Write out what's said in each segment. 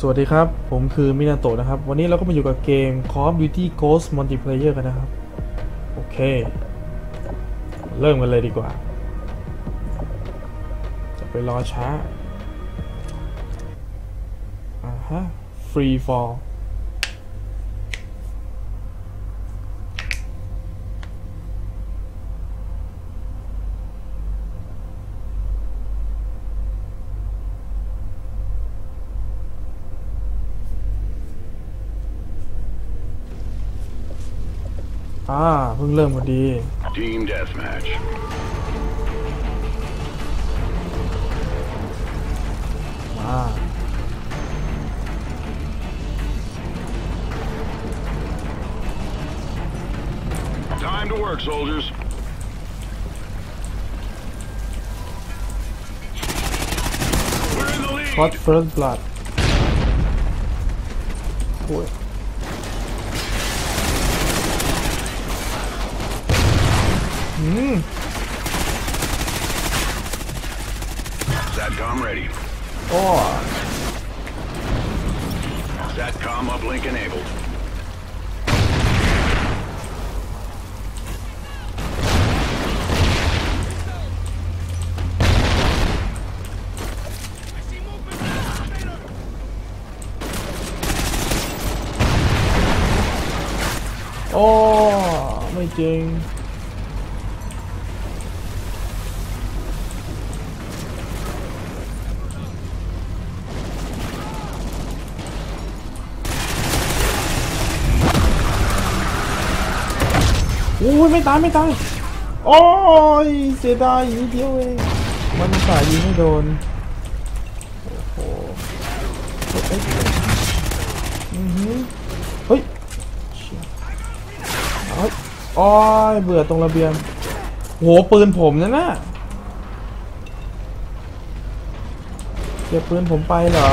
สวัสดีครับ ผมคือมินาโตะนะครับ วันนี้เราก็มาอยู่กับเกม Call of Duty Ghost Multiplayer กันนะครับ โอเค เริ่มกันเลยดีกว่า จะไปรอช้า อ่าฮะ Free Fall อ่า เพิ่งเริ่มพอดี Team deathmatch. มา Time to work, soldiers. We're in the lead. Hot First Blood โอ้ย อืม Satcom ready. โอ้ Satcom uplink enabled. โอ้ไอ้ยไม่ตายไม่ตายโอ้ยเสียดายอีกนิดเดียวเองมันสายยิงไม่โดนโอ้โหเฮ้ยเฮ้ยโอ้ยเบื่อตรงระเบียงโหปืนผมนั่นน่ะเก็บปืนผมไปเหรอ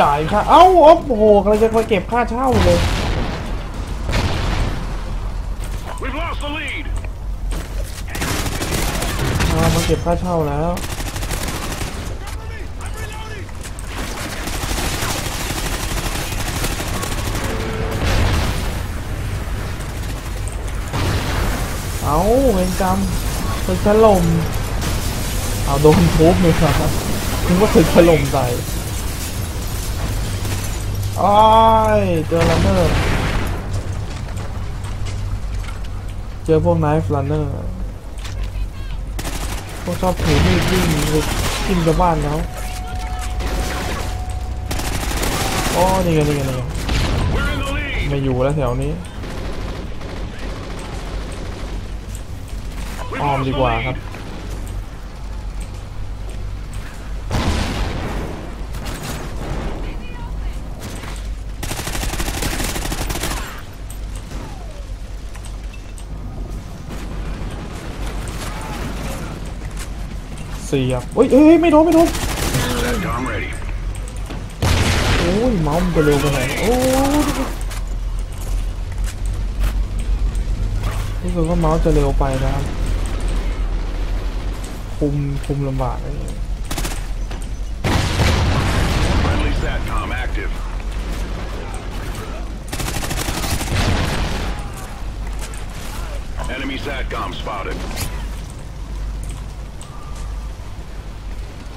จ่ายค่า เอ้าโอ้โหกำลังจะมาเก็บค่าเช่าเลย We've lost the lead. มามาเก็บค่าเช่าแล้ว เอาเวรกรรมตึกถล่มเอาโดนทุบเลยครับนึกว่าตึกถล่มใส่ อ้ยเจอลันเนอร์ เจอพวกไนฟ์ลันเนอร์ พวกชอบถือมีดวิ่งไปกินชาวบ้านเขาโอ้นี่ไงนี่ไงนี่ไง We're in the lead. ไม่อยู่แล้วแถวนี้อ้อมดีกว่าครับ เสียบเฮ้ยเฮ้ยไม่โดนไม่โดนโอ้ยเมาส์มันจะเร็วไปไหนโอ้ยรู้สึกว่าเมาส์จะเร็วไปนะครับคุมคุมลำบากเลยเ Enemy Satcom spotted.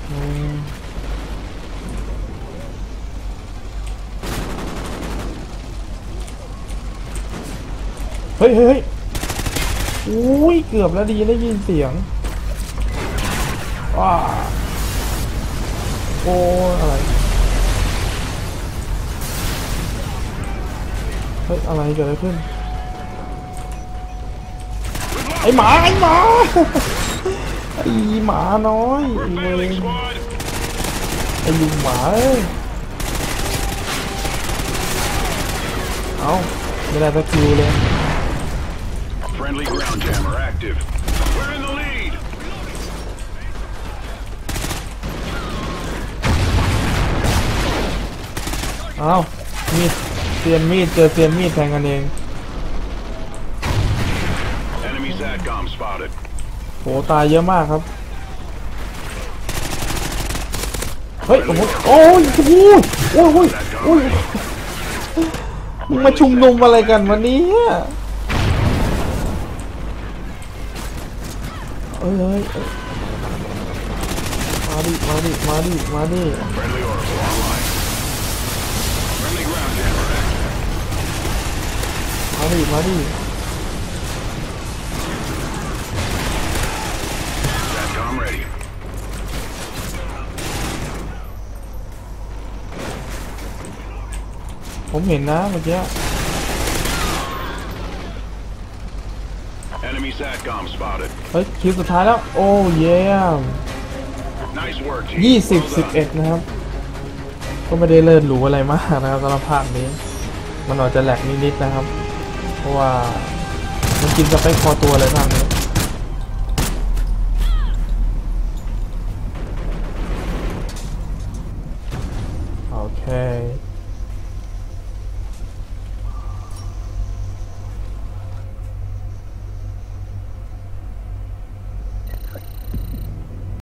อืมเฮ้ยเฮ้ยเฮ้ยอุ้ย เกือบแล้วดีได้ยินเสียงว้าโอ้อะไร เฮ้ย อะไรเกิดอะไรขึ้น ไอหมา ไอหมา ไอหมาน้อยไอเวงไอลุงหมาเอ้ยเอาไม่ได้สักคิวเลย Friendly ground jammer active. We're in the lead. เอามีดเซียนมีดเจอเซียนมีดแทงกันเอง Enemy Satcom spotted. โหตายเยอะมากครับ เฮ้ยโอ้โหโอ้ยโอ้โหโอ้ยโอ้ยโอ้ยมึงมาชุมนุมอะไรกันวันนี้ เอ้ยเอ้ยเอ้ยมาดิ มาดิ มาดิ มาดิ Friendly Oracle online. Friendly ground jammer active. มาดิ มาดิ SATCOM ready. ผมเห็นนะเมื่อกี้ Enemy SATCOM spotted. เฮ้ยคิวสุดท้ายแล้ว โอ้เยี่ยม Nice work, team. ยี่สิบ Well สิบ done. เอ็ดนะครับ ก็ไม่ได้เลิศหรูอะไรมากนะครับสำหรับภาคนี้ มันอาจจะแหลกนิดๆนะครับ เพราะว่า มันกินสเปคพอตัวเลยภาคนี้ โอเค